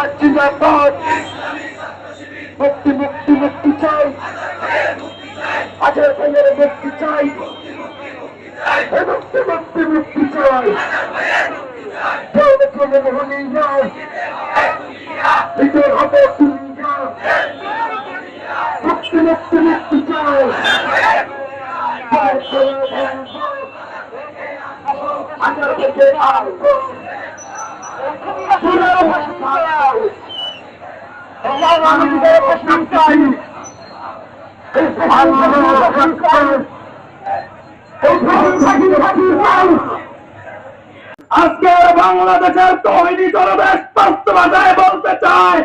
পাচ্ছি মুক্তি মুক্তি মুক্তি চাই। আজের ভাইয়ের মুক্তি চাই। মুক্তি মুক্তি মুক্তি চাই। মুক্তি মুক্তি মুক্তি চাই। আজের থেকে আসব পুনর ভাষায় আল্লাহ আমাদের প্রশ্ন চাই আজকের বাংলাদেশের তৈরি স্পষ্ট ভাষায় বলতে চায়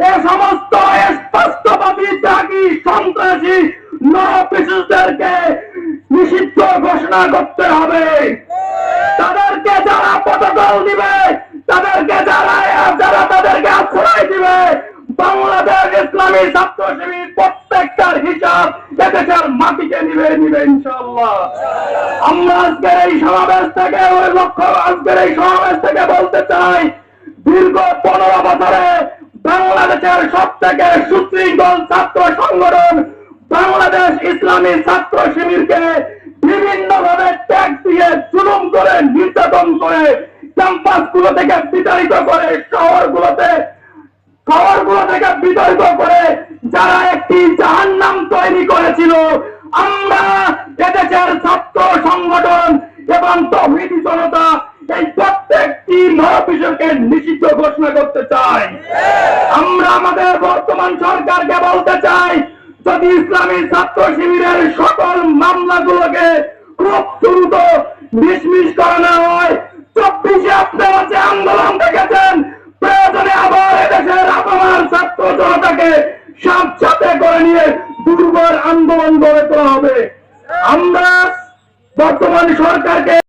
এ সমস্ত স্পষ্টবাদী ত্যাগী সন্ত্রাসী নরপিসুদেরকে নিষিদ্ধ ঘোষণা করতে হবে। তাদেরকে যারা প্রটোকল দিবে তাদেরকে যারা যারা তাদেরকে আশ্রয় দিবে বাংলাদেশ ইসলামী ছাত্র শিবির প্রত্যেকটার হিসাব এদেশের মাটিকে নিবে নিবে ইনশাল্লাহ আমরা আজকের এই সমাবেশ থেকে ওই লক্ষ্য, আজকের এই সমাবেশ থেকে বলতে চাই, দীর্ঘ পনেরো বছরে বাংলাদেশের সব থেকে সুশৃঙ্খল ছাত্র সংগঠন বাংলাদেশ ইসলামী ছাত্র শিবিরকে বিভিন্ন ভাবে ট্যাগ দিয়ে জুলুম করে, নির্যাতন করে ক্যাম্পাসগুলো থেকে বিতাড়িত করে শহরগুলো থেকে বিতর্ক করে যারা একটি জাহান্নাম তৈরি করেছিল, আমরা এদেশের ছাত্র সংগঠন এবং তহিদি জনতা এই প্রত্যেকটি মহাবিষয়কে নিষিদ্ধ ঘোষণা করতে চাই। আমরা আমাদের বর্তমান সরকারকে বলতে চাই, যদি ইসলামী ছাত্র শিবিরের সকল মামলাগুলোকে খুব দ্রুত ডিসমিস করানো হয় জনতাকে সাথে করে নিয়ে দুর্বল আন্দোলন গড়ে তোলা হবে। আমরা বর্তমান সরকারকে